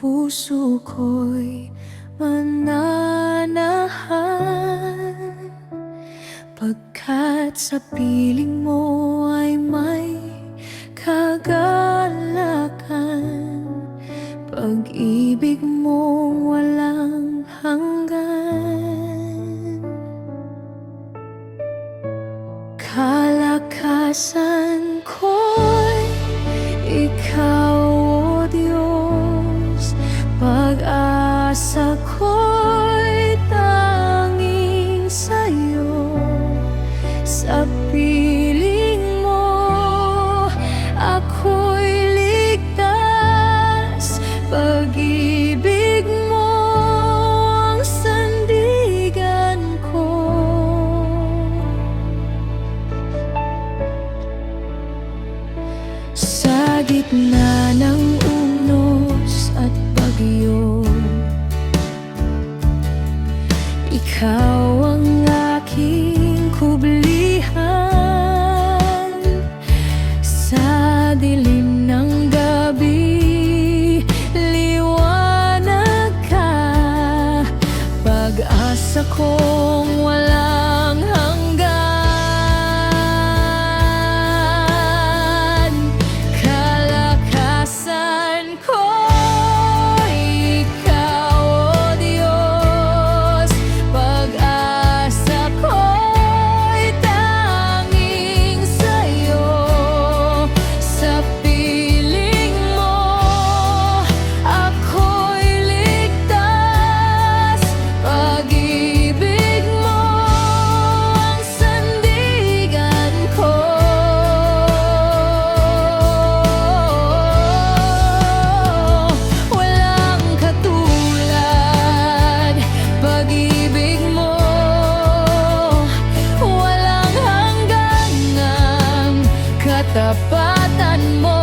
puso ko'y mananahan. Pagkat sa piling mo ay may kagalakan Pag-ibig mo walang hanggan. Kalakasan ko'y ikaw, Sa piling mo ako'y ligtas. Pag-ibig mo ang sandigan ko. Sa gitna ng unos at bagyo Ikaw ang dilim ng gabi. Liwanag Pag-asa kong walang katapatan mo